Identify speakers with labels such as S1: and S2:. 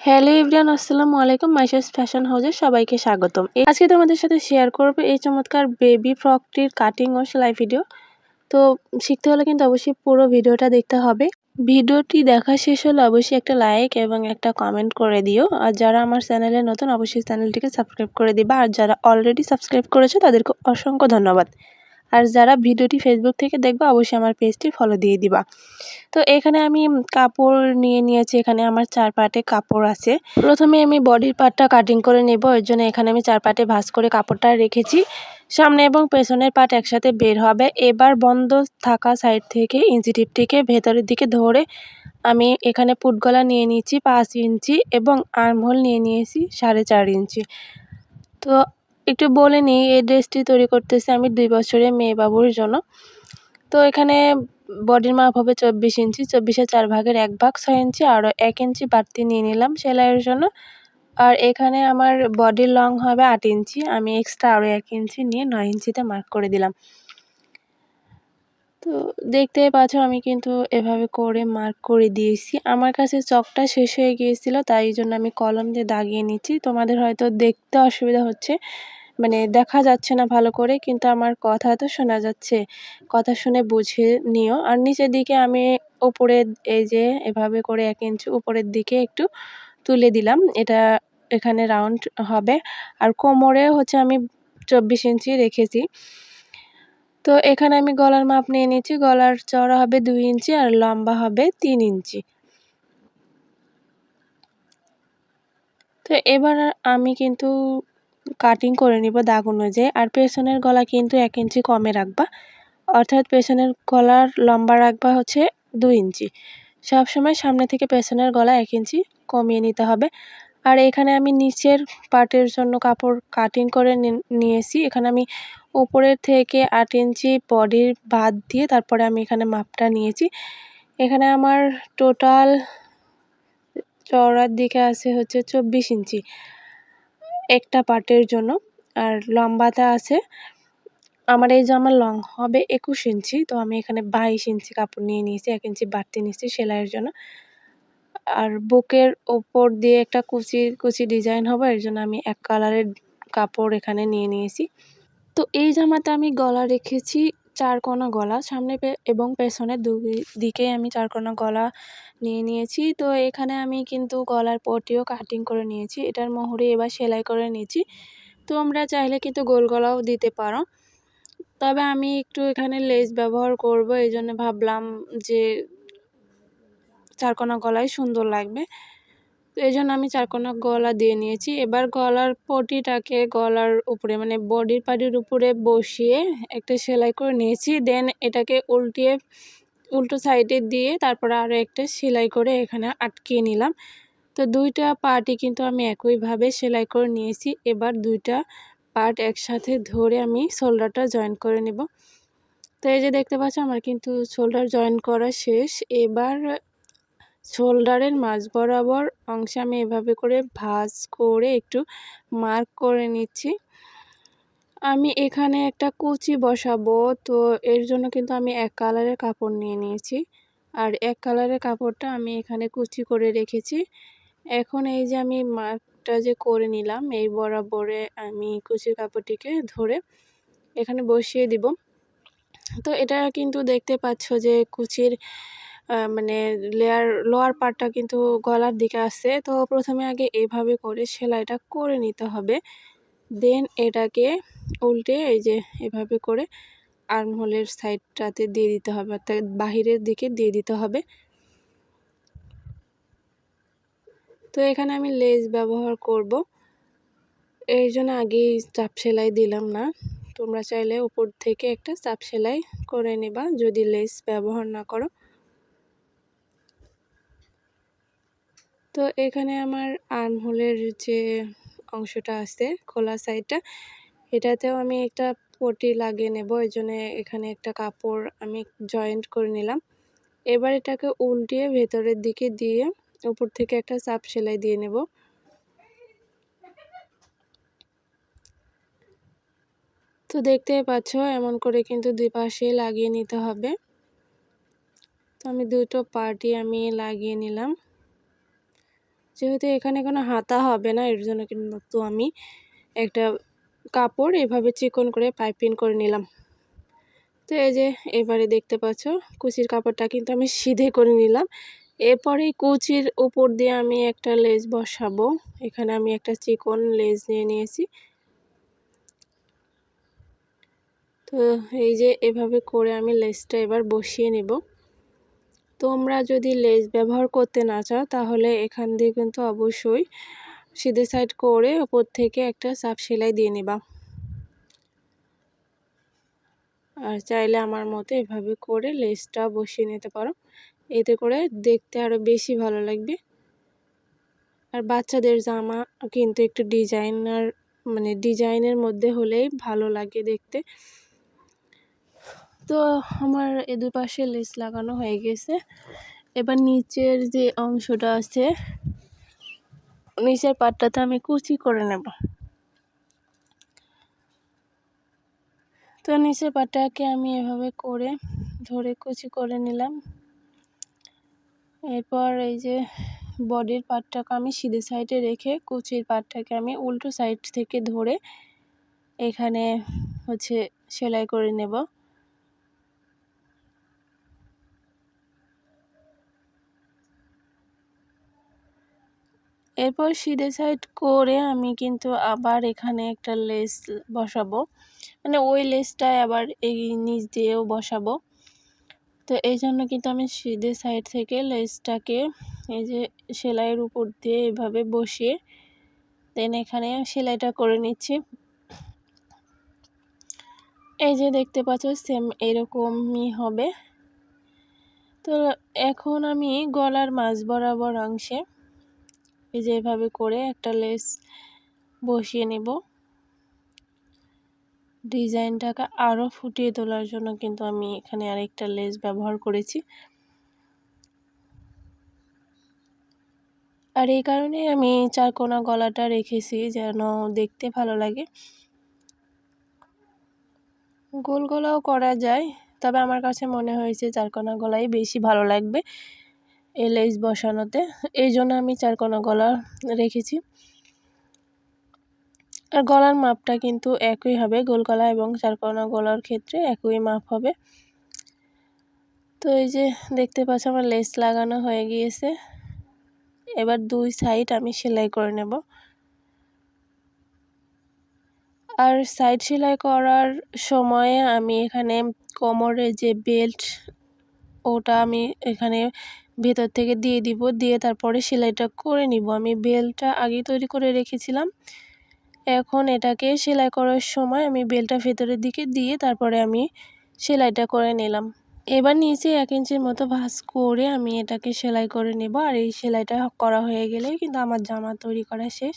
S1: Hello everyone আসসালামু আলাইকুম। Maisha's fashion হাউসে সবাইকে স্বাগতম। আজকে তোমাদের সাথে শেয়ার করব এই চমৎকার বেবি ফ্রকটির কাটিং ও সেলাই ভিডিও তো শিখতে হলে কিন্তু অবশ্যই পুরো ভিডিওটা দেখতে হবে। ভিডিওটি দেখা শেষ হলে অবশ্যই একটা লাইক এবং একটা কমেন্ট করে দিও। আর যারা আমার চ্যানেলে নতুন, অবশ্যই চ্যানেলটিকে সাবস্ক্রাইব করে দিবা। আর যারা অলরেডি সাবস্ক্রাইব করেছ, তাদেরকে অসংখ্য ধন্যবাদ। আর যারা ভিডিওটি ফেসবুক থেকে দেখবে, অবশ্যই আমার পেজটি ফলো দিয়ে দিবা। তো এখানে আমি কাপড় নিয়ে নিয়েছি, এখানে আমার চার পাটে কাপড় আছে। প্রথমে আমি বডির পার্টটা কাটিং করে নেব, এর জন্য এখানে আমি চার পাটে ভাঁজ করে কাপড়টা রেখেছি। সামনে এবং পেছনের পাট একসাথে বের হবে। এবার বন্ধ থাকা সাইড থেকে ইঞ্চি টিপটিকে ভেতরের দিকে ধরে আমি এখানে পুটগলা নিয়ে নিয়েছি পাঁচ ইঞ্চি এবং আর্মহোল নিয়ে নিয়েছি সাড়ে চার ইঞ্চি। তো একটু বলে নিই, এই ড্রেসটি তৈরি করতেছি আমি দুই বছরের মেয়ে বাবুর জন্য। তো এখানে বডির মাপ হবে চব্বিশ ইঞ্চি, চব্বিশে চার ভাগের এক ভাগ ছয় ইঞ্চি, আরও এক ইঞ্চি বাড়তি নিয়ে নিলাম সেলাইয়ের জন্য। আর এখানে আমার বডির লং হবে আট ইঞ্চি, আমি এক্সট্রা আরও এক ইঞ্চি নিয়ে নয় ইঞ্চিতে মার্ক করে দিলাম। তো দেখতেই পাচ্ছ আমি কিন্তু এভাবে করে মার্ক করে দিয়েছি। আমার কাছে চকটা শেষ হয়ে গিয়েছিল, তাই জন্য আমি কলম দিয়ে দাগিয়ে নিচ্ছি। তোমাদের হয়তো দেখতে অসুবিধা হচ্ছে মানে দেখা যাচ্ছে না ভালো করে, কিন্তু আমার কথা তো শোনা যাচ্ছে। কথা শুনে বুঝে নিও। আর নিচের দিকে আমি উপরে এই যে এভাবে করে এক ইঞ্চি উপরের দিকে একটু তুলে দিলাম। এটা এখানে রাউন্ড হবে। আর কোমরে হচ্ছে আমি চব্বিশ ইঞ্চি রেখেছি। তো এখানে আমি গলার মাপ নিয়ে নিয়েছি গলার চওড়া হবে দুই ইঞ্চি আর লম্বা হবে তিন ইঞ্চি। তো এবার আমি কিন্তু কাটিং করে নিব দাগ অনুযায়ী। আর পেছনের গলা কিন্তু এক ইঞ্চি কমে রাখবা। অর্থাৎ পেছনের গলার লম্বা রাখবা হচ্ছে দুই ইঞ্চি। সবসময় সামনে থেকে পেছনের গলা এক ইঞ্চি কমিয়ে নিতে হবে। আর এখানে আমি নিচের পার্টের জন্য কাপড় কাটিং করে নিয়েছি। এখানে আমি উপরের থেকে আট ইঞ্চি বডির বাদ দিয়ে তারপরে আমি এখানে মাপটা নিয়েছি। এখানে আমার টোটাল চওড়ার দিকে আছে হচ্ছে চব্বিশ ইঞ্চি একটা পার্টের জন্য। আর লম্বাতে আছে, আমার এই জামার লং হবে একুশ ইঞ্চি, তো আমি এখানে বাইশ ইঞ্চি কাপড় নিয়ে নিয়েছি, এক ইঞ্চি বাড়তি নিয়েছি সেলাইয়ের জন্য। আর বুকের ওপর দিয়ে একটা কুচি কুচি ডিজাইন হবে, এর জন্য আমি এক কালারের কাপড় এখানে নিয়ে নিয়েছি। তো এই জামাতে আমি গলা রেখেছি চার কোনা গলা, সামনে এবং পেছনে দুই দিকে আমি চার কোনা গলা নিয়ে নিয়েছি। তো এখানে আমি কিন্তু গলার পটিও কাটিং করে নিয়েছি, এটার মোহরে এবার সেলাই করে নিয়েছি। তোমরা চাইলে কিন্তু গোল গলাও দিতে পারো। তবে আমি একটু এখানে লেস ব্যবহার করব, এই জন্য ভাবলাম যে চারকোনা গলায় সুন্দর লাগবে। তো এই জন্য আমি চারকোনা গলা দিয়ে নিয়েছি। এবার গলার পটিটাকে গলার উপরে মানে বডির পাটির উপরে বসিয়ে একটা সেলাই করে নিয়েছি। দেন এটাকে উল্টিয়ে, উল্টো সাইডে দিয়ে তারপরে আরও একটা সেলাই করে এখানে আটকিয়ে নিলাম। তো দুইটা পার্টই কিন্তু আমি একইভাবে সেলাই করে নিয়েছি। এবার দুইটা পার্ট একসাথে ধরে আমি শোল্ডারটা জয়েন করে নেব। তো এই যে দেখতে পাচ্ছ, আমার কিন্তু শোল্ডার জয়েন করা শেষ। এবার শোল্ডারের মাঝ বরাবর অংশে আমি এভাবে করে ভাঁজ করে একটু মার্ক করে নিচ্ছি। আমি এখানে একটা কুচি বসাবো, তো এর জন্য কিন্তু আমি এক কালারের কাপড় নিয়ে নিয়েছি। আর এক কালারের কাপড়টা আমি এখানে কুচি করে রেখেছি। এখন এই যে আমি মার্কটা যে করে নিলাম, এই বরাবরে আমি কুচির কাপড়টিকে ধরে এখানে বসিয়ে দিব। তো এটা কিন্তু দেখতে পাচ্ছ যে কুচির মানে লেয়ার লোয়ার পার্টটা কিন্তু গলার দিকে আছে। তো প্রথমে আগে এভাবে করে সেলাইটা করে নিতে হবে। দেন এটাকে উল্টে এই যে এভাবে করে আর্মহোলের সাইডটাতে দিয়ে দিতে হবে, অর্থাৎ বাহিরের দিকে দিয়ে দিতে হবে। তো এখানে আমি লেজ ব্যবহার করব। এই জন্য আগেই চাপ সেলাই দিলাম না। তোমরা চাইলে উপর থেকে একটা চাপ সেলাই করে নেবা। যদি লেস ব্যবহার না করো তো এখানে আমার আর্মহোলের যে অংশটা আছে খোলা সাইডটা, এটাতেও আমি একটা পটি লাগিয়ে নেব। এই জন্য এখানে একটা কাপড় আমি জয়েন্ট করে নিলাম। এবার এটাকে উল্টিয়ে ভেতরের দিকে দিয়ে উপর থেকে একটা চাপ সেলাই দিয়ে নেব। তো দেখতেই পাচ্ছ, এমন করে কিন্তু দুই পাশে লাগিয়ে নিতে হবে। তো আমি দুটো পার্টি আমি লাগিয়ে নিলাম। যেহেতু এখানে কোনো হাতা হবে না, এর জন্য কিন্তু আমি একটা কাপড় এভাবে চিকন করে পাইপিং করে নিলাম। তো এই যে এবারে দেখতে পাচ্ছ, কুচির কাপড়টা কিন্তু আমি সিধে করে নিলাম। এরপরে কুচির উপর দিয়ে আমি একটা লেজ বসাবো। এখানে আমি একটা চিকন লেজ নিয়ে নিয়েছি। তো এই যে এভাবে করে আমি লেজটা এবার বসিয়ে নেব। তোমরা যদি লেজ ব্যবহার করতে না চাও, তাহলে এখান দিয়ে কিন্তু অবশ্যই সিধে সাইড করে ওপর থেকে একটা সাপ সেলাই দিয়ে নেবা। আর চাইলে আমার মতো এভাবে করে লেসটা বসিয়ে নিতে পারো। এতে করে দেখতে আরও বেশি ভালো লাগবে। আর বাচ্চাদের জামা কিন্তু একটু ডিজাইনার মানে ডিজাইনের মধ্যে হলেই ভালো লাগে দেখতে। তো আমার এ দুপাশে লেস লাগানো হয়ে গেছে। এবার নিচের যে অংশটা আছে, নিচের পাটটাতে আমি কুচি করে নেব। তো নিচের পাটটাকে আমি এভাবে করে ধরে কুচি করে নিলাম। এরপর এই যে বডির পাটটাকে আমি সিধে সাইডে রেখে কুচির পাটটাকে আমি উল্টো সাইড থেকে ধরে এখানে হচ্ছে সেলাই করে নেব। এরপর সিধে সাইড করে আমি কিন্তু আবার এখানে একটা লেস বসাবো। মানে ওই লেসটায় আবার এই নিচ দিয়েও বসাবো। তো এই জন্য কিন্তু আমি সিধে সাইড থেকে লেসটাকে এই যে সেলাইয়ের উপর দিয়ে এভাবে বসিয়ে দেন এখানে সেলাইটা করে নিচ্ছি। এই যে দেখতে পাচ্ছ সেম এরকমই হবে। তো এখন আমি গলার মাঝ বরাবর অংশে এই যে এভাবে করে একটা লেস বসিয়ে নেব। ডিজাইনটাকে আরও ফুটিয়ে তোলার জন্য কিন্তু আমি এখানে আরেকটা লেস ব্যবহার করেছি। আর এই কারণে আমি চারকোনা গলাটা রেখেছি যেন দেখতে ভালো লাগে। গোল গলাও করা যায়, তবে আমার কাছে মনে হয়েছে চারকোনা গলাই বেশি ভালো লাগবে। লেস বসানোতে। এই জন্য আমি চারকোনা গলা রেখেছি। আর গলার মাপটা কিন্তু একই হবে, গোল গলা এবং চারকোনা গলার ক্ষেত্রে একই মাপ হবে। তো এই যে দেখতে পাচ্ছ আমার লেস লাগানো হয়ে গিয়েছে। এবার দুই সাইড আমি সেলাই করে নেব। আর সাইড সেলাই করার সময়ে আমি এখানে কোমরে যে বেল্ট, ওটা আমি এখানে ভেতর থেকে দিয়ে দিব, দিয়ে তারপরে সেলাইটা করে নিব। আমি বেলটা আগে তৈরি করে রেখেছিলাম। এখন এটাকে সেলাই করার সময় আমি বেলটা ভেতরের দিকে দিয়ে তারপরে আমি সেলাইটা করে নিলাম। এবার নিচে এক ইঞ্চির মতো ভাঁজ করে আমি এটাকে সেলাই করে নেব। আর এই সেলাইটা করা হয়ে গেলেই কিন্তু আমার জামা তৈরি করা শেষ।